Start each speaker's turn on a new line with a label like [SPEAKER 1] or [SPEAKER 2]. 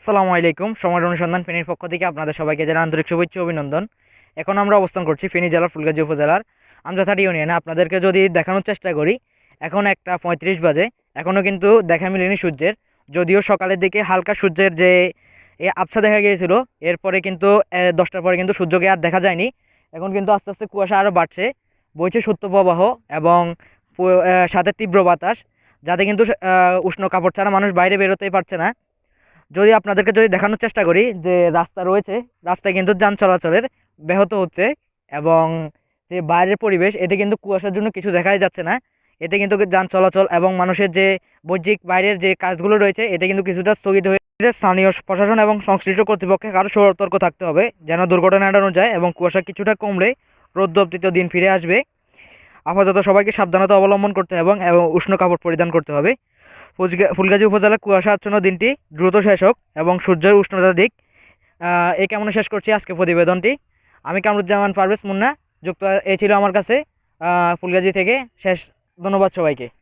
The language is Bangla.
[SPEAKER 1] আসসালামু আলাইকুম। সময় অনুসন্ধান ফেনীর পক্ষ থেকে আপনাদের সবাইকে জানাই আন্তরিক শুভেচ্ছা অভিনন্দন। এখন আমরা অবস্থান করছি ফেনী জেলার ফুলগাজী উপজেলার আমজাথাটি ইউনিয়নে। আপনাদেরকে যদি দেখানোর চেষ্টা করি, এখন একটা পঁয়ত্রিশ বাজে। এখনও কিন্তু দেখা মিলেনি সূর্যের। যদিও সকালের দিকে হালকা সূর্যের যে আবছা দেখা গিয়েছিল, এরপরে কিন্তু দশটার পরে কিন্তু সূর্যকে আর দেখা যায়নি। এখন কিন্তু আস্তে আস্তে কুয়াশা আরও বাড়ছে। বইছে সত্য প্রবাহ এবং সাথে তীব্র বাতাস, যাতে কিন্তু উষ্ণ কাপড় ছাড়া মানুষ বাইরে বেরোতেই পারছে না। যদি আপনাদেরকে যদি দেখানোর চেষ্টা করি যে রাস্তা রয়েছে, রাস্তায় কিন্তু যান চলাচলের ব্যাহত হচ্ছে এবং যে বাইরের পরিবেশ, এতে কিন্তু কুয়াশার জন্য কিছু দেখাই যাচ্ছে না। এতে কিন্তু যান চলাচল এবং মানুষের যে বাহ্যিক বাইরের যে কাজগুলো রয়েছে, এতে কিন্তু কিছুটা স্থগিত হয়ে স্থানীয় প্রশাসন এবং সংশ্লিষ্ট কর্তৃপক্ষকে আরও সতর্ক থাকতে হবে, যেন দুর্ঘটনা এড়ানো যায় এবং কুয়াশা কিছুটা কমলে রৌদ্রপ্তিত দিন ফিরে আসবে। আপাতত সবাইকে সাবধানতা অবলম্বন করতে এবং উষ্ণ কাপড় পরিধান করতে হবে। ফুলগা- ফুলগাজী উপজেলা কুয়াশা আচ্ছন্ন দিনটি দ্রুত শেষ হোক এবং সূর্যের উষ্ণতা দিক। এ এই কেমন শেষ করছি আজকে প্রতিবেদনটি? আমি কামরুজ্জামান পারভেজ মুন্না, যুক্ত এ ছিল আমার কাছে। ফুলগাজী থেকে শেষ ধন্যবাদ সবাইকে।